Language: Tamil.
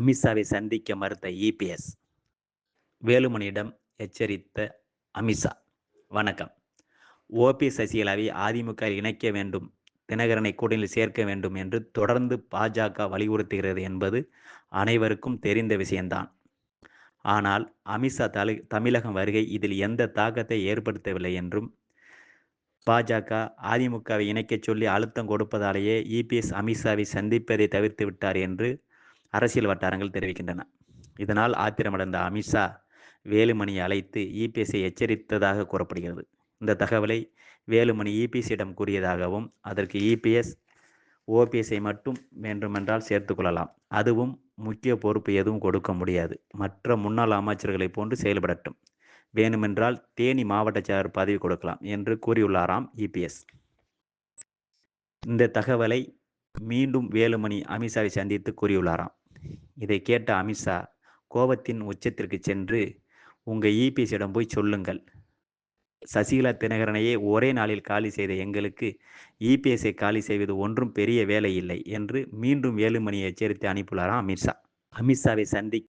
அமித்ஷாவை சந்திக்க மறுத்த இபிஎஸ் வேலுமணியிடம் எச்சரித்த அமித்ஷா வணக்கம். ஓபி சசிகலாவை அதிமுக இணைக்க வேண்டும் தினகரனை கூட்டணியில் சேர்க்க வேண்டும் என்று தொடர்ந்து பாஜக வலியுறுத்துகிறது என்பது அனைவருக்கும் தெரிந்த விஷயம்தான். ஆனால் அமித்ஷா தலை தமிழகம் வருகை இதில் எந்த தாக்கத்தை ஏற்படுத்தவில்லை என்றும் பாஜக அதிமுகவை இணைக்கச் சொல்லி அழுத்தம் கொடுப்பதாலேயே இபிஎஸ் அமித்ஷாவை சந்திப்பதை தவிர்த்து விட்டார் என்று அரசியல் வட்டாரங்கள் தெரிவிக்கின்றன. இதனால் ஆத்திரமடைந்த அமித்ஷா வேலுமணியை அழைத்து இபிஎஸ்ஐ எச்சரித்ததாக கூறப்படுகிறது. இந்த தகவலை வேலுமணி இபிஎஸ்சியிடம் கூறியதாகவும் அதற்கு இபிஎஸ் ஓபிஎஸ்ஐ மட்டும் வேண்டுமென்றால் சேர்த்து கொள்ளலாம். அதுவும் முக்கிய பொறுப்பு எதுவும் கொடுக்க முடியாது. மற்ற முன்னாள் அமைச்சர்களைப் போன்று செயல்படட்டும். வேணுமென்றால் தேனி மாவட்ட செயலர் பதவி கொடுக்கலாம் என்று கூறியுள்ளாராம் இபிஎஸ். இந்த தகவலை மீண்டும் வேலுமணி அமித்ஷாவை சந்தித்து கூறியுள்ளாராம். இதை கேட்ட அமித்ஷா கோபத்தின் உச்சத்திற்கு சென்று உங்கள் இபிஎஸ்ஸிடம் போய் சொல்லுங்கள். சசிகலா தினகரனையே ஒரே நாளில் காலி செய்த எங்களுக்கு இபிஎஸ்ஐ காலி செய்வது ஒன்றும் பெரிய வேலை இல்லை என்று மீண்டும் வேலுமணியை எச்சரித்து அனுப்பியுள்ளாராம் அமித்ஷா. அமித்ஷாவை சந்தி